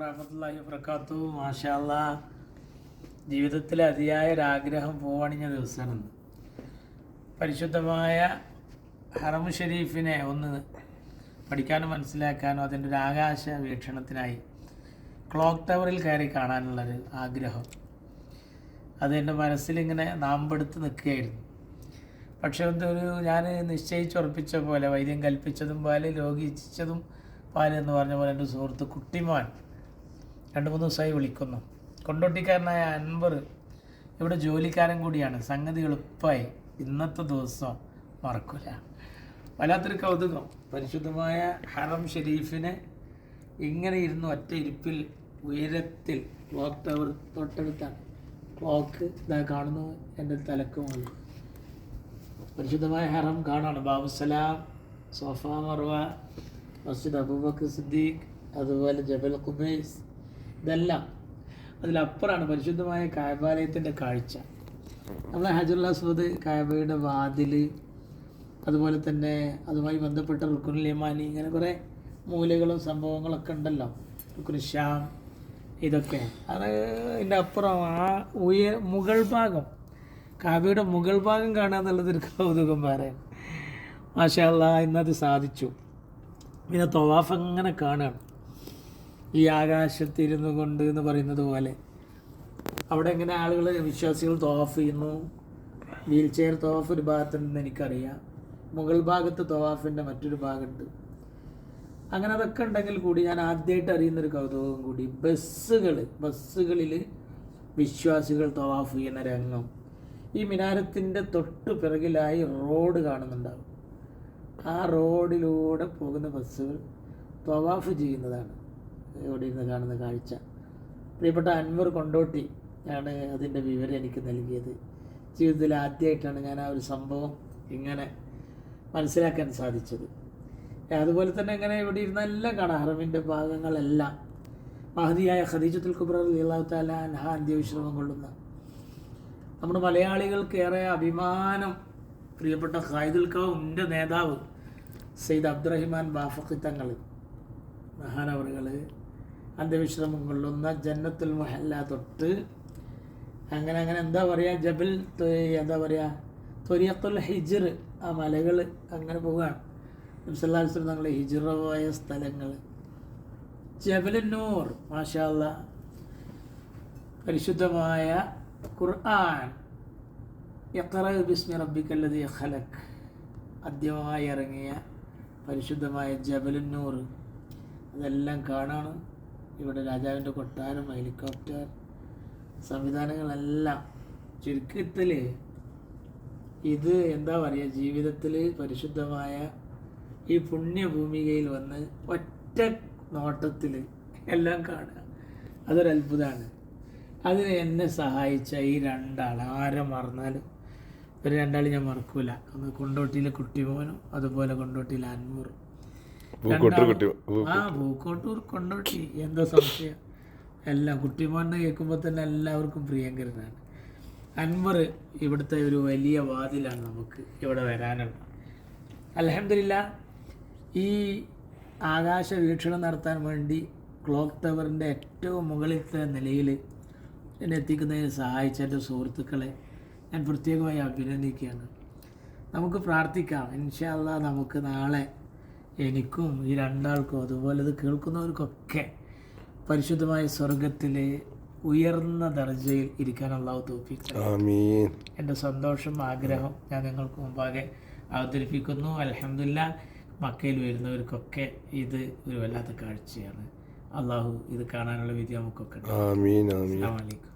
റഹ്മത്തുള്ളാഹി വർക്കാത്തു മാഷാല്ല ജീവിതത്തിലെ അതിയായ ഒരാഗ്രഹം പോവണിഞ്ഞ ദിവസമാണ്. പരിശുദ്ധമായ ഹറമു ഷെരീഫിനെ ഒന്ന് പഠിക്കാനും മനസ്സിലാക്കാനും അതിന്റെ ഒരു ആകാശ വീക്ഷണത്തിനായി ക്ലോക്ക് ടവറിൽ കയറി കാണാനുള്ളൊരു ആഗ്രഹം. അത് എന്റെ മനസ്സിലിങ്ങനെ നാമ്പെടുത്ത് നിൽക്കുകയായിരുന്നു. പക്ഷേ എന്തൊരു ഞാൻ നിശ്ചയിച്ചുറപ്പിച്ച പോലെ വൈദ്യം കൽപ്പിച്ചതും പോലെ രോഗിച്ചതും പാൽ എന്ന് പറഞ്ഞ പോലെ എന്റെ സുഹൃത്ത് കുട്ടിമാൻ രണ്ട് മൂന്ന് ദിവസമായി വിളിക്കുന്നു. കൊണ്ടോട്ടിക്കാരനായ അൻവർ ഇവിടെ ജോലിക്കാരൻ കൂടിയാണ്. സംഗതി എളുപ്പമായി. ഇന്നത്തെ ദിവസം മറക്കില്ല വല്ലാത്തൊരു കൗതുകം. പരിശുദ്ധമായ ഹറം ഷെരീഫിനെ ഇങ്ങനെ ഇരുന്ന് ഒറ്റ ഇരിപ്പിൽ ഉയരത്തിൽ ക്ലോക്ക് ടവർ തൊട്ടടുത്താണ് ക്ലോക്ക് ഇതാ കാണുന്നു എന്റെ തലക്ക് പരിശുദ്ധമായ ഹറം കാണാണ്. ബാബുസലാം സോഫ മർവ മസ്ജിദ് അബൂബക്കർ സിദ്ദീഖ് അതുപോലെ ജബൽ ഖുബൈസ് ഇതെല്ലാം. അതിലപ്പുറമാണ് പരിശുദ്ധമായ കായബാലയത്തിന്റെ കാഴ്ച. നമ്മളെ ഹജറുൽ അസ്വദ് കായബയുടെ വാതിൽ അതുപോലെ തന്നെ അതുമായി ബന്ധപ്പെട്ട റുക്കുനുൽ യമാനി ഇങ്ങനെ കുറേ മൂലകളും സംഭവങ്ങളൊക്കെ ഉണ്ടല്ലോ. റുക്കുനു ഇതൊക്കെ. അത് അതിന്റെ അപ്പുറം ആ ഉയർ മുകൾ ഭാഗം. കാവ്യയുടെ മുകൾ ഭാഗം കാണുക എന്നുള്ളതൊരു കൗതുകം പറയാൻ മാഷാല്ല ഇന്നത് സാധിച്ചു. പിന്നെ തൊവാഫ് അങ്ങനെ കാണുകയാണ്. ഈ ആകാശത്തിരുന്നു കൊണ്ട് എന്ന് പറയുന്നത് പോലെ. അവിടെ എങ്ങനെ ആളുകൾ വിശ്വാസികൾ തോഫ് ചെയ്യുന്നു? വീൽ ചെയർ തോഫ് ഒരു ഭാഗത്തുണ്ടെന്ന് എനിക്കറിയാം. മുകൾ ഭാഗത്ത് തോവാഫിന്റെ മറ്റൊരു ഭാഗമുണ്ട്. അങ്ങനെ അതൊക്കെ ഉണ്ടെങ്കിൽ കൂടി ഞാൻ ആദ്യമായിട്ട് അറിയുന്നൊരു കൗതുകം കൂടി. ബസ്സുകൾ ബസ്സുകളിൽ വിശ്വാസികൾ തവാഫ് ചെയ്യുന്ന രംഗം. ഈ മിനാരത്തിന്റെ തൊട്ട് പിറകിലായി റോഡ് കാണുന്നുണ്ടാവും. ആ റോഡിലൂടെ പോകുന്ന ബസ്സുകൾ തവാഫ് ചെയ്യുന്നതാണ്. ഇവിടെ ഇരുന്ന് കാണുന്ന കാഴ്ച. പ്രിയപ്പെട്ട അൻവർ കൊണ്ടോട്ടി ആണ് അതിന്റെ വിവരം എനിക്ക് നൽകിയത്. ജീവിതത്തിൽ ആദ്യമായിട്ടാണ് ഞാൻ ആ ഒരു സംഭവം ഇങ്ങനെ മനസ്സിലാക്കാൻ സാധിച്ചത്. അതുപോലെ തന്നെ ഇങ്ങനെ ഇവിടെ ഇരുന്ന എല്ലാം കാണാം. ഹറമിന്റെ ഭാഗങ്ങളെല്ലാം. മഹതിയായ ഖദീജത്തുൽ കുബ്ര അള്ളാഹു താല അൻഹ അന്ത്യവിശ്രമം കൊള്ളുന്ന. നമ്മുടെ മലയാളികൾക്ക് ഏറെ അഭിമാനം പ്രിയപ്പെട്ട ഖായിദുൽ കൗമിന്റെ നേതാവ് സെയ്ദ് അബ്ദുറഹിമാൻ ബാഫഖി തങ്ങൾ മഹാനവറുകൾ. അന്ത്യവിശ്രമം കൊള്ളുന്ന ജന്നത്തുൽ മഹല്ല തൊട്ട്. അങ്ങനെ അങ്ങനെ എന്താ പറയുക ജബൽ എന്താ പറയുക തൊരിയത്തുൽ ഹിജർ ആ മലകൾ അങ്ങനെ പോവുകയാണ്. നബ്സല്ലാസ്ലം തങ്ങൾ ഹിജറ സ്ഥലങ്ങൾ ജബലുന്നൂർ മാഷാല്ല പരിശുദ്ധമായ ഖുർആൻ. എത്ര ബിസ്മി റബ്ബിക്കല്ലത് ഖലക് ആദ്യമായി ഇറങ്ങിയ പരിശുദ്ധമായ ജബലുന്നൂർ അതെല്ലാം കാണാണ്. ഇവിടെ രാജാവിന്റെ കൊട്ടാരം ഹെലികോപ്റ്റർ സംവിധാനങ്ങളെല്ലാം. ചുരുക്കത്തിൽ ഇത് എന്താ പറയുക ജീവിതത്തിൽ പരിശുദ്ധമായ ഈ പുണ്യഭൂമികയിൽ വന്ന് ഒറ്റ നോട്ടത്തിൽ എല്ലാം കാണുക. അതൊരു അത്ഭുതമാണ് അതിന് എന്നെ സഹായിച്ച ഈ രണ്ടാൾ ആരെ മറന്നാലും? ഒരു രണ്ടാൾ ഞാൻ മറക്കൂല. ഒന്ന് കൊണ്ടോട്ടിയിലെ കുട്ടിമോനും അതുപോലെ കൊണ്ടോട്ടിയിലെ അൻമൂറും. ആ പൂക്കോട്ടൂർ കൊണ്ടോട്ടി. എന്താ സംശയം? എല്ലാം കുട്ടിമോനെ കേൾക്കുമ്പോൾ തന്നെ എല്ലാവർക്കും പ്രിയങ്കരനാണ്. അൻവർ ഇവിടുത്തെ ഒരു വലിയ വാതിലാണ് നമുക്ക് ഇവിടെ വരാനുള്ളത്. അലഹമില്ല ഈ ആകാശ വീക്ഷണം നടത്താൻ വേണ്ടി ക്ലോക്ക് ടവറിന്റെ ഏറ്റവും മുകളിലത്തെ നിലയിൽ എന്നെ എത്തിക്കുന്നതിന് സഹായിച്ച എന്റെ സുഹൃത്തുക്കളെ ഞാൻ പ്രത്യേകമായി അഭിനന്ദിക്കുകയാണ്. നമുക്ക് പ്രാർത്ഥിക്കാം. ഇൻഷാല്ല നമുക്ക് നാളെ എനിക്കും ഈ രണ്ടാൾക്കും അതുപോലെ ഇത് കേൾക്കുന്നവർക്കൊക്കെ പരിശുദ്ധമായ സ്വർഗത്തിലെ ഉയർന്ന ദർജയിൽ ഇരിക്കാൻ അള്ളാഹു തോപ്പിച്ചു എന്റെ സന്തോഷം ആഗ്രഹം ഞാൻ നിങ്ങൾക്ക് മുമ്പാകെ അവതരിപ്പിക്കുന്നു. അലഹമില്ല മക്കയിൽ വരുന്നവർക്കൊക്കെ ഇത് ഒരു വല്ലാത്ത കാഴ്ചയാണ്. അള്ളാഹു ഇത് കാണാനുള്ള വിദ്യ നമുക്കൊക്കെ അസ്സാം വലൈക്കും